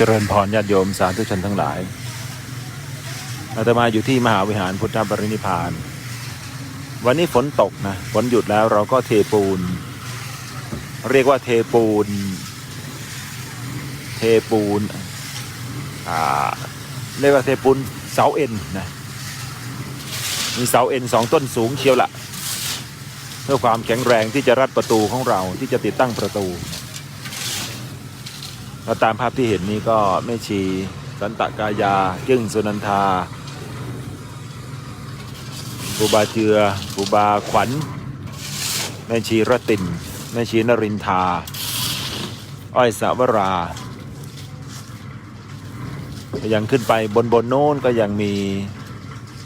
เจริญพรญาติโยมสาธุชนทั้งหลาย อาตมาอยู่ที่มหาวิหารพุทธบรินิพาน วันนี้ฝนตกนะ ฝนหยุดแล้วเราก็เทปูน เรียกว่าเทปูน เทปูน อ่า เรียกว่าเทปูนเสาเอ็นนะ มีเสาเอ็นสองต้นสูงเชียวละ เพื่อความแข็งแรงที่จะรัดประตูของเราที่จะติดตั้งประตูเราตามภาพที่เห็นนี้ก็แม่ชีสันตกายาจึ้งสุนันทาครูบาเจือครูบาขวัญแม่ชีรตินแม่ชีนรินทา อ้อยสาวรายังขึ้นไปบนบนโน้นก็ยังมี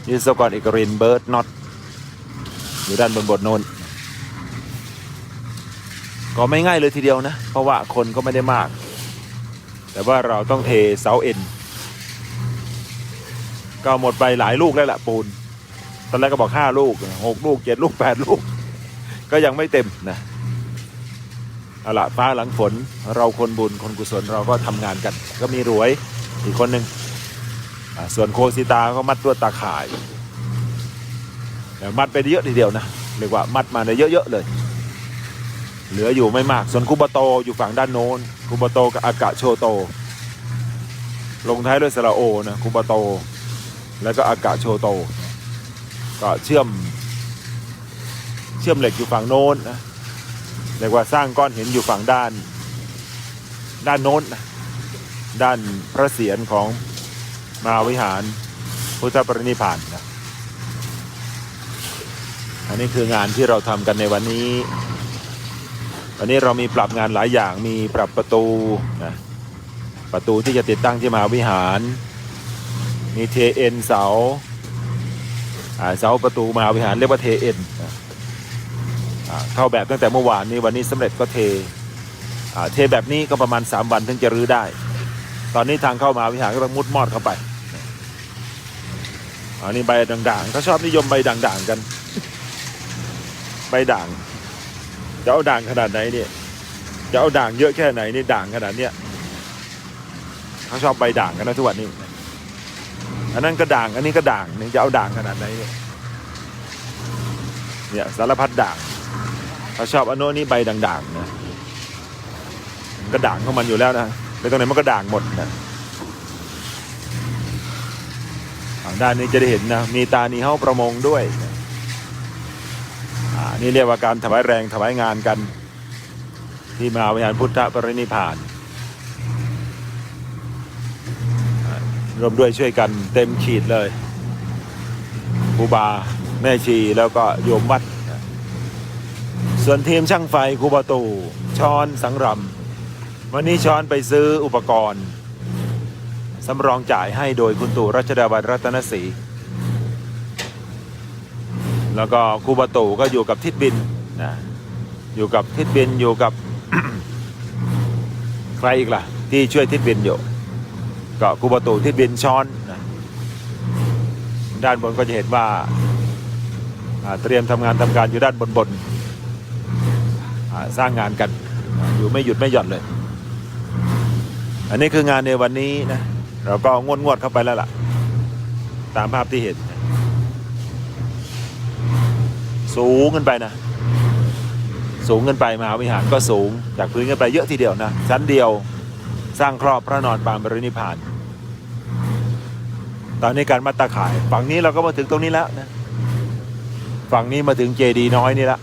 ยิสกรเอกรินเบิร์ดน็อตอยู่ด้านบนบนโน้นก็ไม่ง่ายเลยทีเดียวนะ เพราะว่าคนก็ไม่ได้มาก แต่ว่าเราต้องเทเสาเอ็นก็หมดไปหลายลูกแล้วล่ะปูน ตอนแรกก็บอกห้าลูกหกลูกเจ็ดลูกแปดลูก ก็ยังไม่เต็มนะเอาละฟ้าหลังฝนเราคนบุญคนกุศลเราก็ทำงานกัน ก็มีรวยอีกคนหนึ่งส่วนโคสิตาก็มัดตัวตาข่ายแต่มัดไปเยอะทีเดียวนะเรียกว่ามัดมาได้เยอะๆเลย เหลืออยู่ไม่มาก ส่วนคูบาโตอยู่ฝั่งด้านโน้นคูบาโตกับอากาโชโต ลงท้ายด้วยสระโอนะคูบาโต แล้วก็อากาโชโต ก็เชื่อม เชื่อมเหล็กอยู่ฝั่งโน้นนะเรียกว่าสร้างก้อนหินอยู่ฝั่งด้าน ด้านโน้นนะด้านพระเศียรของมาวิหารพุทธปรินิพานนะอันนี้คืองานที่เราทำกันในวันนี้ วันนี้เรามีปรับงานหลายอย่างมีปรับประตูนะประตูที่จะติดตั้งที่มหาวิหาร มีเทเอ็นเสาอ่าเสาประตูมหาวิหารเรียกว่าเทเอ็นอ่าเข้าแบบตั้งแต่เมื่อวานนี้วันนี้สำเร็จก็เทอ่าเทแบบนี้ก็ประมาณ 3 วันถึงจะรื้อได้ ตอนนี้ทางเข้ามหาวิหารก็ต้องมุดมอดเข้าไปอันนี้ใบด่างๆเขาชอบนิยมใบด่างๆกัน ใบด่าง จะเอาด่างขนาดไหนเนี่ยจะเอาด่างเยอะแค่ไหนนี่ด่างขนาดเนี้ยเขาชอบใบด่างกันนะทุกวันนี้อันนั้นก็ด่างอันนี้ก็ด่างนี่จะเอาด่างขนาดไหนเนี่ยเนี่ยสารพัดด่างเขาชอบอันโน้นนี่ใบด่างๆนะก็ด่างของมันอยู่แล้วนะไปตรงไหนมันก็ด่างหมดนะอ่าด้านนี้จะได้เห็นนะมีตานีเฮ้าประมงด้วยานี่เรียกว่าการถวายแรงถวายงานกัน ที่มหาวิหารพุทธปรินิพานรวมด้วยช่วยกันเต็มขีดเลยครูบาแม่ชีแล้วก็โยมวัด ส่วนทีมช่างไฟครูบาตูช้อนสังรำวันนี้ช้อนไปซื้ออุปกรณ์สำรองจ่ายให้โดยคุณตู่รัชดาวันรัตนศรี แล้วก็ครูบาตูก็อยู่กับทิศบินนะอยู่กับทิศบินอยู่กับ ใครอีกล่ะ ที่ช่วยทิศบินอยู่ก็ครูบาตูทิศบินช้อนนะด้านบนก็จะเห็นว่าเตรียมทำงานทำการอยู่ด้านบนบนสร้างงานกันอยู่ไม่หยุดไม่หย่อนเลย อันนี้คืองานในวันนี้นะเราก็งวดงวดเข้าไปแล้วล่ะ ตามภาพที่เห็น สูงขึ้นไปนะ สูงขึ้นไปมหาวิหารก็สูง จากพื้นขึ้นไปเยอะทีเดียวนะ ชั้นเดียวสร้างครอบพระนอนปางบรินิพาน ตอนนี้การมัดตาขายฝั่งนี้เราก็มาถึงตรงนี้แล้วนะฝั่งนี้มาถึงเจดีน้อยนี่แล้ว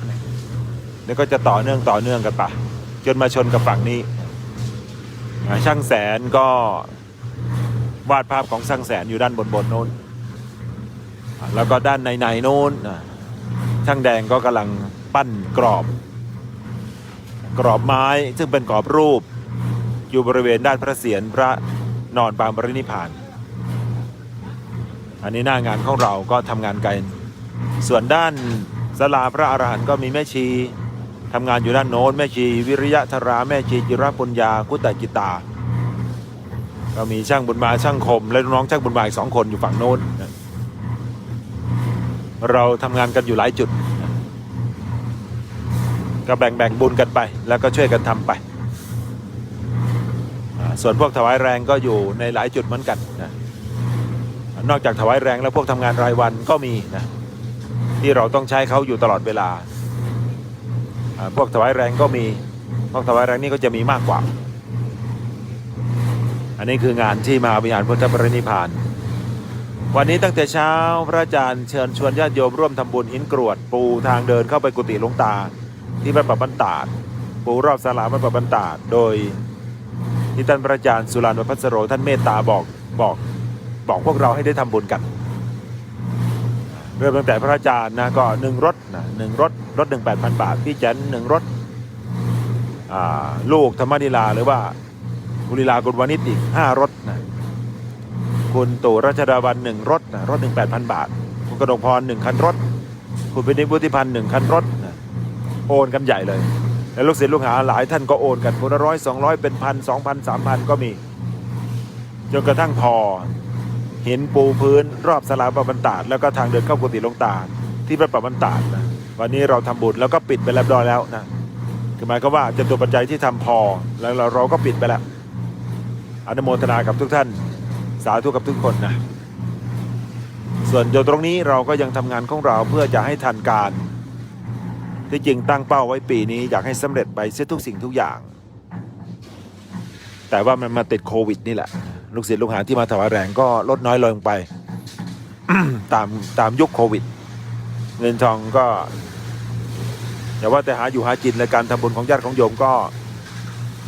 แล้วก็จะต่อเนื่องต่อเนื่องกันไปจนมาชนกับฝั่งนี้ ช่างแสนก็วาดภาพของช่างแสนอยู่ด้านบนบนโน้น แล้วก็ด้านในในโน้น ช่างแดงก็กำลังปั้นกรอบ กรอบไม้ซึ่งเป็นกรอบรูป อยู่บริเวณด้านพระเศียรพระนอนปางบรินิพาน อันนี้หน้างานของเราก็ทำงานกัน ส่วนด้านศาลาพระอรหันต์ก็มีแม่ชีทำงานอยู่ด้านโน้นแม่ชีวิริยะธราแม่ชีจิรปุญญากุตจิตา ก็มีช่างบุญมาช่างคม และน้องช่างบุญมาอีกสองคนอยู่ฝั่งโน้น เราทำงานกันอยู่หลายจุด ก็แบ่งแบ่งบุญกันไป แล้วก็ช่วยกันทำไป ส่วนพวกถวายแรงก็อยู่ในหลายจุดเหมือนกันนะนอกจากถวายแรงแล้วพวกทำงานรายวันก็มีนะที่เราต้องใช้เขาอยู่ตลอดเวลา พวกถวายแรงก็มี พวกถวายแรงนี่ก็จะมีมากกว่า อันนี้คืองานที่มหาวิหารพุทธปรินิพพาน วันนี้ตั้งแต่เช้าพระอาจารย์เชิญชวนญาติโยมร่วมทำบุญหินกรวด ปูทางเดินเข้าไปกุฏิหลวงตา ที่วัดปะบันตาด ปูรอบศาลาวัดปะบันตาด โดยที่ท่านพระอาจารย์สุรานวพัสโรท่านเมตตาบอกบอกบอกพวกเราให้ได้ทำบุญกัน เริ่มตั้งแต่พระอาจารย์นะก็หนึ่งรถนะหนึ่งรถรถหนึ่งแปดพันบาทพี่แจนหนึ่งรถลูกธรรมนิลาหรือว่ากุลิลากุลวานิชอีกห้ารถนะ คุณตู่รัชดาวันหนึ่งรถนะรถหนึ่งแปดพันบาท คุณกระดกพรหนึ่งคันรถ คุณเป็นนิพุทธิพันธ์หนึ่งคันรถนะโอนกันใหญ่เลย แล้วลูกศิษย์ลูกหาหลายท่านก็โอนกันคนละร้อยสองร้อยเป็นพันสองพันสามพันก็มี จนกระทั่งพอ เห็นปูพื้นรอบสลาปะบันตาดแล้วก็ทางเดินเข้ากุฏิลงตาที่พระปะบันตาดนะวันนี้เราทำบุญแล้วก็ปิดไปแล้วเรียบร้อยแล้วนะคือหมายก็ว่าจะตัวปัจจัยที่ทำพอแล้วเราเราก็ปิดไปแล้วอนุโมทนากับทุกท่าน สาธุกับทุกคนนะ ส่วนอยู่ตรงนี้เราก็ยังทำงานของเราเพื่อจะให้ทันการ ที่จริงตั้งเป้าไว้ปีนี้อยากให้สำเร็จไปเสียทุกสิ่งทุกอย่าง แต่ว่ามันมาติดโควิดนี่แหละ ลูกศิษย์ลูกหาที่มาถวายแรงก็ลดน้อยลงไป ตามตามยุคโควิด เงินทองก็อย่าว่าแต่หาอยู่หากินและการทำบุญของญาติของโยมก็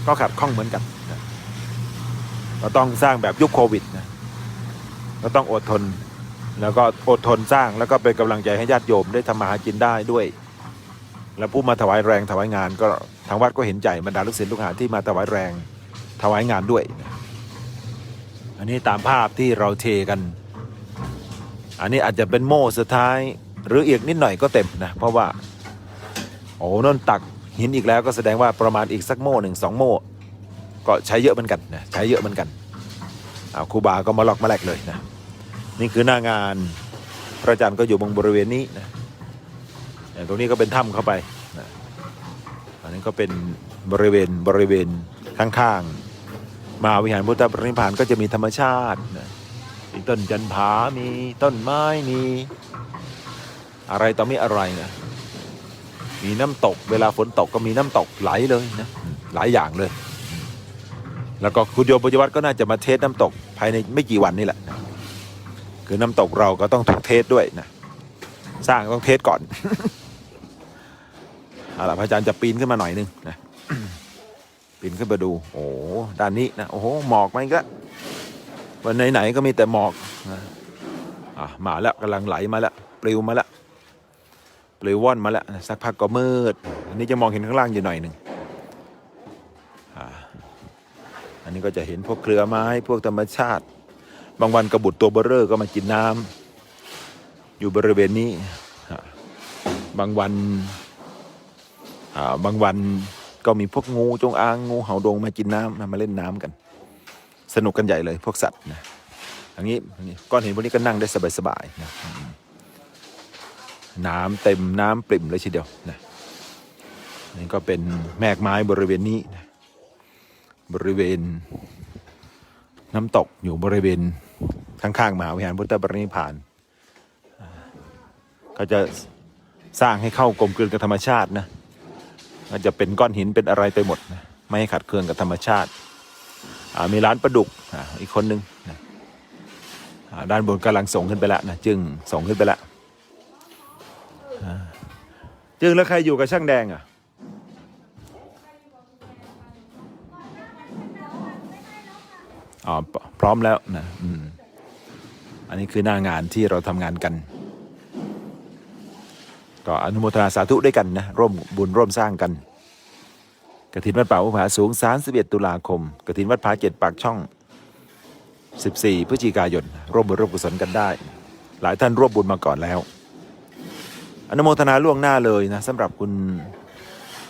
ก็ขัดข้องเหมือนกัน เราต้องสร้างแบบยุคโควิดนะเราต้องอดทน แล้วก็อดทนสร้างแล้วก็เป็นกำลังใจให้ญาติโยมได้ทำมาหากินได้ด้วย แล้วผู้มาถวายแรงถวายงาน ก็ทางวัดก็เห็นใจบรรดาลูกศิษย์ลูกหาที่มาถวายแรงถวายงานด้วย อันนี้ตามภาพที่เราเทกัน อันนี้อาจจะเป็นโม่สุดท้าย หรืออีกนิดหน่อยก็เต็มนะเพราะว่า โอ้นนตักหินอีกแล้วก็แสดงว่าประมาณอีกสักโม่หนึ่งสองโม่ ก็ใช้เยอะเหมือนกันนะใช้เยอะเหมือนกันอาครูบาก็มาลอกมาแลกเลยนะนี่คือหน้างานพระอาจารย์ก็อยู่บงบริเวณนี้นะอย่างตรงนี้ก็เป็นถ้ำเข้าไปนะอันนี้ก็เป็นบริเวณบริเวณข้างๆมหาวิหารพุทธปรินิพพานก็จะมีธรรมชาตินะมีต้นจันผา มีต้นไม้มีอะไรต่อมีอะไรนะมีน้ำตก เวลาฝนตกก็มีน้ำตกไหลเลยนะหลายอย่างเลย แล้วก็คุณโยมปัจจุบันก็น่าจะมาเทสน้ำตกภายในไม่กี่วันนี่แหละนะคือน้ำตกเราก็ต้องถูกเทสด้วยนะสร้างต้องเทสก่อนเอาล่ะพระอาจารย์จะปีนขึ้นมาหน่อยนึงนะปีนขึ้นมาดู โอ้ด้านนี้นะโอ้โหหมอกมาอีกแล้ววันไหนๆก็มีแต่หมอกนะอะมาแล้วกำลังไหลมาแล้วปลิวมาแล้วปลิวว่อนมาแล้วสักพักก็มืด อันนี้จะมองเห็นข้างล่างอยู่หน่อยหนึ่ง นนี้ก็จะเห็นพวกเครือไม้พวกธรรมชาติ บางวันกระบุดตัวเบอร์เรอร์ก็มากินน้ำอยู่บริเวณนี้ บางวันบางวันก็มีพวกงูจงอางงูเห่าดงมากินน้ำมาเล่นน้ำกัน สนุกกันใหญ่เลยพวกสัตว์นะอย่างนี้อย่างนี้ก้อนหินพวกนี้ก็นั่งได้สบายๆนะอืมน้ำเต็มน้ำปริ่มเลยทีเดียวนะนี่ก็เป็นแมกไม้บริเวณนี้นะ บริเวณ น้ำตกอยู่บริเวณข้างๆมหาวิหารพุทธปรินิพานอ่าก็จะสร้างให้เข้ากลมกลืนกับธรรมชาตินะมันจะเป็นก้อนหินเป็นอะไรไปหมดนะไม่ให้ขัดเคืองกับธรรมชาติมีร้านประดุกออีกคนนึงนะอ่าด้านบนกำลังส่งขึ้นไปแล้วนะจึงส่งขึ้นไปแล้วจึงแล้วใครอยู่กับช่างแดงอะ พร้อมแล้วนะอันนี้คือหน้างานที่เราทำงานกัน ก็อนุโมทนาสาธุด้วยกันนะร่วมบุญร่วมสร้างกันกฐินวัดป่าอุผาสูง 31 ตุลาคมกฐินวัดผาเจ็ดปากช่อง 14 พฤศจิกายน ร่วมบุญร่วมกุศลกันได้ หลายท่านร่วมบุญมาก่อนแล้ว อนุโมทนาล่วงหน้าเลยนะสำหรับคุณ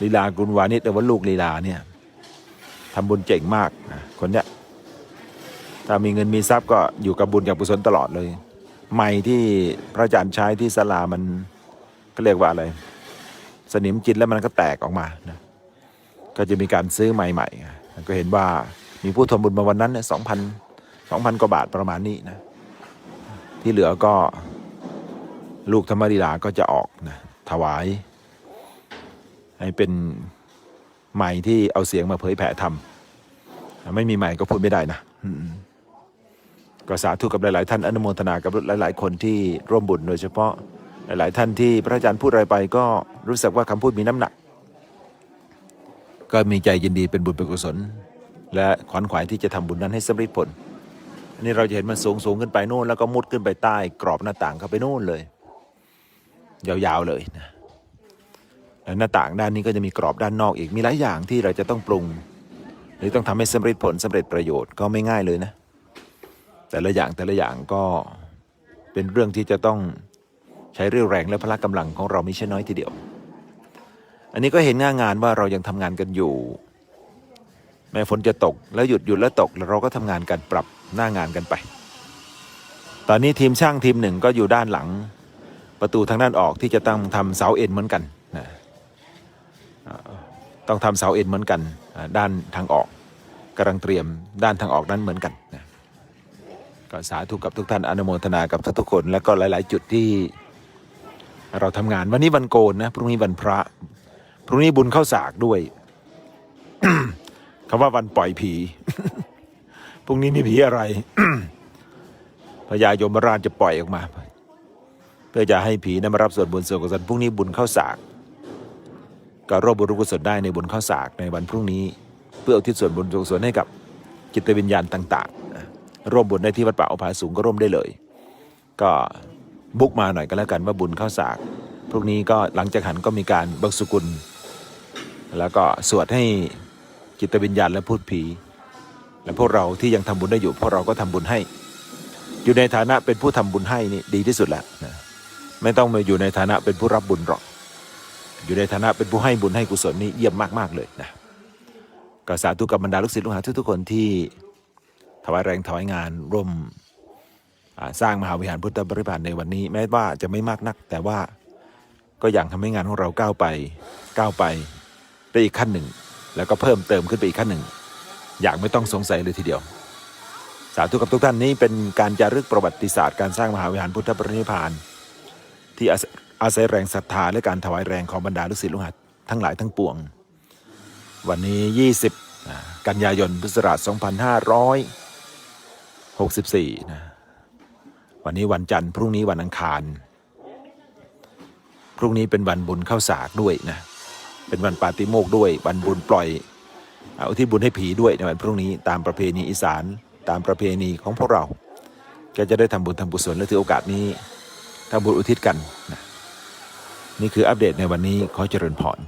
ลีลากุลวานิชหรือว่าลูกลีลาเนี่ยทำบุญเจ๋งมากนะคนเนี้ย ถ้ามีเงินมีทรัพย์ก็อยู่กับบุญกับกุศลตลอดเลย ไม้ที่พระอาจารย์ใช้ที่สลามันก็เรียกว่าอะไร สนิมจิตแล้วมันก็แตกออกมานะก็จะมีการซื้อใหม่ๆ ก็เห็นว่ามีผู้ทำบุญมาวันนั้นเนี่ยสองพันสองพันกว่าบาทประมาณนี้นะ ที่เหลือก็ลูกธรรมดีลาก็จะออกนะถวาย ให้เป็นใหม่ที่เอาเสียงมาเผยแผ่ทำไม่มีใหม่ก็พูดไม่ได้นะอื ก็สาธุกับหลาย ๆ ท่านอนุโมทนากับหลาย ๆ คนที่ร่วมบุญโดยเฉพาะหลาย ๆ ท่านที่พระอาจารย์พูดอะไรไปก็รู้สึกว่าคำพูดมีน้ำหนัก ก็มีใจยินดีเป็นบุญเป็นกุศล และขวัญขวายที่จะทำบุญนั้นให้สำเร็จผลอันนี้เราจะเห็นมันสูงสูงขึ้นไปโน่นแล้วก็มุดขึ้นไปใต้กรอบหน้าต่างเข้าไปโน่นเลย ยาว ๆ เลยนะแล้วหน้าต่างด้านนี้ก็จะมีกรอบด้านนอกอีกมีหลายอย่างที่เราจะต้องปรุง หรือต้องทำให้สำเร็จผลสำเร็จประโยชน์ก็ไม่ง่ายเลยนะ แต่ละอย่างแต่ละอย่างก็เป็นเรื่องที่จะต้องใช้เรี่ยวแรงและพละกำลังของเราไม่ใช่น้อยทีเดียว อันนี้ก็เห็นง่างานว่าเรายังทำงานกันอยู่ แม้ฝนจะตกแล้วหยุดหยุดแล้วตกแล้วเราก็ทำงานกันปรับหน้างานกันไป ตอนนี้ทีมช่างทีมหนึ่งก็อยู่ด้านหลัง ประตูทางด้านออกที่จะต้องทำเสาเอ็นเหมือนกันนะต้องทำเสาเอ็นเหมือนกันด้านทางออกกำลังเตรียมด้านทางออกนั้นเหมือนกันนะ ก็สาธุกับทุกท่านอนุโมทนากับทุกคน และก็หลาย ๆ จุดที่เราทำงานวันนี้วันโกนนะพรุ่งนี้วันพระพรุ่งนี้บุญเข้าสากด้วยคำว่าวันปล่อยผีพรุ่งนี้มีผีอะไรพญายมราชจะปล่อยออกมา เพื่อจะให้ผีนั้นมารับส่วนบุญส่วนกุศลพรุ่งนี้บุญเข้าสากก็ร่วมบุญกุศลได้ในบุญเข้าสากในวันพรุ่งนี้ เพื่ออุทิศส่วนบุญส่วนกุศลให้กับจิตวิญญาณต่าง ๆ ร่วมบุญได้ที่วัดป่าอภาสูงก็ร่วมได้เลย ก็บุกมาหน่อยก็แล้วกันว่าบุญเข้าสากพรุ่งนี้ก็หลังจากหันก็มีการบังสุกุล แล้วก็สวดให้จิตวิญญาณและพูดผี และพวกเราที่ยังทำบุญได้อยู่พวกเราก็ทำบุญให้ อยู่ในฐานะเป็นผู้ทำบุญให้นี่ดีที่สุดแล้วนะไม่ต้องมาอยู่ในฐานะเป็นผู้รับบุญหรอกอยู่ในฐานะเป็นผู้ให้บุญให้กุศลนี่เยี่ยมมากๆเลยนะก็สาธุกับบรรดาลูกศิษย์ลูกหาทุกๆคนที่ ถวายแรงถวายงานร่วมสร้างมหาวิหารพุทธบริพารในวันนี้ แม้ว่าจะไม่มากนัก แต่ว่าก็อย่างทำให้งานของเราก้าวไปก้าวไปได้อีกขั้นหนึ่ง แล้วก็เพิ่มเติมขึ้นไปอีกขั้นหนึ่ง อย่างไม่ต้องสงสัยเลยทีเดียว สาธุกับทุกท่านนี้เป็นการจารึกประวัติศาสตร์การสร้างมหาวิหารพุทธปรินิพาน ที่อาศัยแรงศรัทธาและการถวายแรงของบรรดาลูกศิษย์ลูกหาทั้งหลายทั้งปวง วันนี้ 20 กันยายนพุทธศักราช 64นะวันนี้วันจันทร์พรุ่งนี้วันอังคาร พรุ่งนี้เป็นวันบุญเข้าสากด้วยนะ เป็นวันปาติโมกข์ด้วย วันบุญปล่อยเอาที่บุญให้ผีด้วยในวันพรุ่งนี้ตามประเพณีอีสานตามประเพณีของพวกเราก็จะได้ทำบุญทำกุศลและถือโอกาสนี้ทำบุญอุทิศกันนะนี่คืออัปเดตในวันนี้ขอเจริญพร